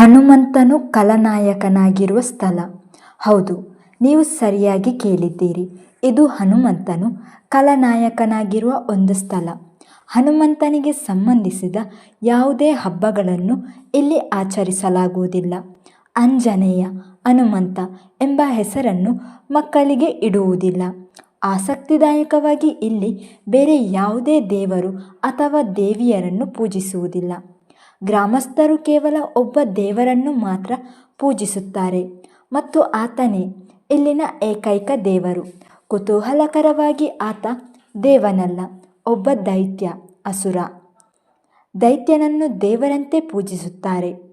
ಹನುಮಂತನು ಕಲನಾಯಕನಾಗಿರುವ ಸ್ಥಳ. ಹೌದು, ನೀವು ಸರಿಯಾಗಿ ಕೇಳಿದ್ದೀರಿ. ಇದು ಹನುಮಂತನು ಕಲನಾಯಕನಾಗಿರುವ ಒಂದು ಸ್ಥಳ. ಹನುಮಂತನಿಗೆ ಸಂಬಂಧಿಸಿದ ಯಾವುದೇ ಹಬ್ಬಗಳನ್ನು ಇಲ್ಲಿ ಆಚರಿಸಲಾಗುವುದಿಲ್ಲ. ಅಂಜನೇಯ ಹನುಮಂತ ಎಂಬ ಹೆಸರನ್ನು ಮಕ್ಕಳಿಗೆ ಇಡುವುದಿಲ್ಲ. ಆಸಕ್ತಿದಾಯಕವಾಗಿ ಇಲ್ಲಿ ಬೇರೆ ಯಾವುದೇ ದೇವರು ಅಥವಾ ದೇವಿಯರನ್ನು ಪೂಜಿಸುವುದಿಲ್ಲ. ಗ್ರಾಮಸ್ಥರು ಕೇವಲ ಒಬ್ಬ ದೇವರನ್ನು ಮಾತ್ರ ಪೂಜಿಸುತ್ತಾರೆ. ಮತ್ತು ಆತನೇ ಇಲ್ಲಿನ ಏಕೈಕ ದೇವರು. ಕುತೂಹಲಕರವಾಗಿ ಆತ ದೇವನಲ್ಲ, ಒಬ್ಬ ದೈತ್ಯ, ಅಸುರ. ದೈತ್ಯನನ್ನು ದೇವರಂತೆ ಪೂಜಿಸುತ್ತಾರೆ.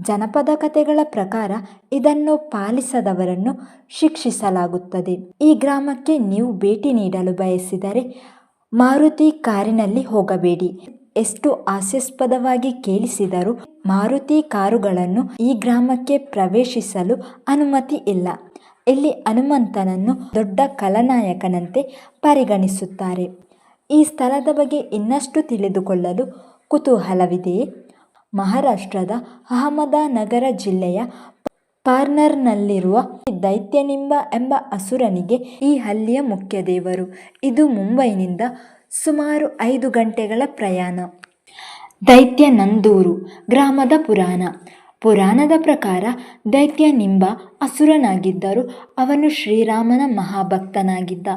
ಜನಪದ ಕಥೆಗಳ ಪ್ರಕಾರ ಇದನ್ನು ಪಾಲಿಸದವರನ್ನು ಶಿಕ್ಷಿಸಲಾಗುತ್ತದೆ. ಈ ಗ್ರಾಮಕ್ಕೆ ನೀವು ಭೇಟಿ ನೀಡಲು ಬಯಸಿದರೆ ಮಾರುತಿ ಕಾರಿನಲ್ಲಿ ಹೋಗಬೇಡಿ. ಎಷ್ಟು ಹಾಸ್ಯಾಸ್ಪದವಾಗಿ ಕೇಳಿಸಿದರೂ ಮಾರುತಿ ಕಾರುಗಳನ್ನು ಈ ಗ್ರಾಮಕ್ಕೆ ಪ್ರವೇಶಿಸಲು ಅನುಮತಿ ಇಲ್ಲ. ಇಲ್ಲಿ ಹನುಮಂತನನ್ನು ದೊಡ್ಡ ಕಲನಾಯಕನಂತೆ ಪರಿಗಣಿಸುತ್ತಾರೆ. ಈ ಸ್ಥಳದ ಬಗ್ಗೆ ಇನ್ನಷ್ಟು ತಿಳಿದುಕೊಳ್ಳಲು ಕುತೂಹಲವಿದೆಯೇ ಮಹಾರಾಷ್ಟ್ರದ ಅಹಮದಾನಗರ ಜಿಲ್ಲೆಯ ಪಾರ್ನರ್ನಲ್ಲಿರುವ ದೈತ್ಯನಿಂಬ ಎಂಬ ಅಸುರನಿಗೆ ಈ ಹಳ್ಳಿಯ ಮುಖ್ಯ ದೇವರು ಇದು ಮುಂಬೈನಿಂದ ಸುಮಾರು ಐದು ಗಂಟೆಗಳ ಪ್ರಯಾಣ. ದೈತ್ಯ ನಂದೂರು, ಗ್ರಾಮದ ಪುರಾಣ. ಪುರಾಣದ ಪ್ರಕಾರ ದೈತ್ಯ ನಿಂಬ ಅಸುರನಾಗಿದ್ದರೂ ಅವನು ಶ್ರೀರಾಮನ ಮಹಾಭಕ್ತನಾಗಿದ್ದ.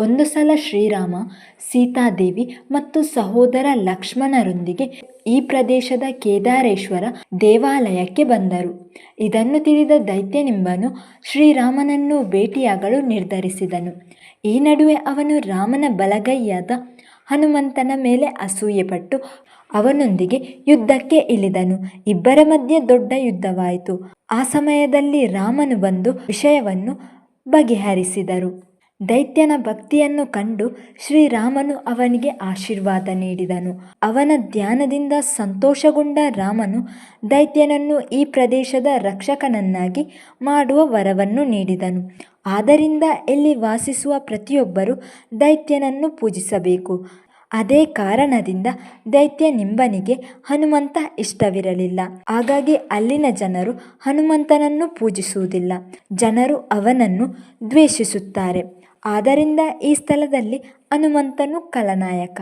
ಒಂದು ಸಲ ಶ್ರೀರಾಮ, ಸೀತಾದೇವಿ ಮತ್ತು ಸಹೋದರ ಲಕ್ಷ್ಮಣರೊಂದಿಗೆ ಈ ಪ್ರದೇಶದ ಕೇದಾರೇಶ್ವರ ದೇವಾಲಯಕ್ಕೆ ಬಂದರು. ಇದನ್ನು ತಿಳಿದ ದೈತ್ಯನಿಂಬನು ಶ್ರೀರಾಮನನ್ನು ಭೇಟಿಯಾಗಲು ನಿರ್ಧರಿಸಿದನು. ಈ ನಡುವೆ ಅವನು ರಾಮನ ಬಲಗೈಯಾದ ಹನುಮಂತನ ಮೇಲೆ ಅಸೂಯೆಪಟ್ಟು ಅವನೊಂದಿಗೆ ಯುದ್ಧಕ್ಕೆ ಇಳಿದನು. ಇಬ್ಬರ ಮಧ್ಯೆ ದೊಡ್ಡ ಯುದ್ಧವಾಯಿತು. ಆ ಸಮಯದಲ್ಲಿ ರಾಮನು ಬಂದು ವಿಷಯವನ್ನು ಬಗೆಹರಿಸಿದರು. ದೈತ್ಯನ ಭಕ್ತಿಯನ್ನು ಕಂಡು ಶ್ರೀರಾಮನು ಅವನಿಗೆ ಆಶೀರ್ವಾದ ನೀಡಿದನು. ಅವನ ಧ್ಯಾನದಿಂದ ಸಂತೋಷಗೊಂಡ ರಾಮನು ದೈತ್ಯನನ್ನು ಈ ಪ್ರದೇಶದ ರಕ್ಷಕನನ್ನಾಗಿ ಮಾಡುವ ವರವನ್ನು ನೀಡಿದನು. ಆದ್ದರಿಂದ ಇಲ್ಲಿ ವಾಸಿಸುವ ಪ್ರತಿಯೊಬ್ಬರೂ ದೈತ್ಯನನ್ನು ಪೂಜಿಸಬೇಕು. ಅದೇ ಕಾರಣದಿಂದ ದೈತ್ಯ ನಿಂಬನಿಗೆ ಹನುಮಂತ ಇಷ್ಟವಿರಲಿಲ್ಲ. ಹಾಗಾಗಿ ಅಲ್ಲಿನ ಜನರು ಹನುಮಂತನನ್ನು ಪೂಜಿಸುವುದಿಲ್ಲ. ಜನರು ಅವನನ್ನು ದ್ವೇಷಿಸುತ್ತಾರೆ. ಆದ್ದರಿಂದ ಈ ಸ್ಥಳದಲ್ಲಿ ಹನುಮಂತನು ಖಳನಾಯಕ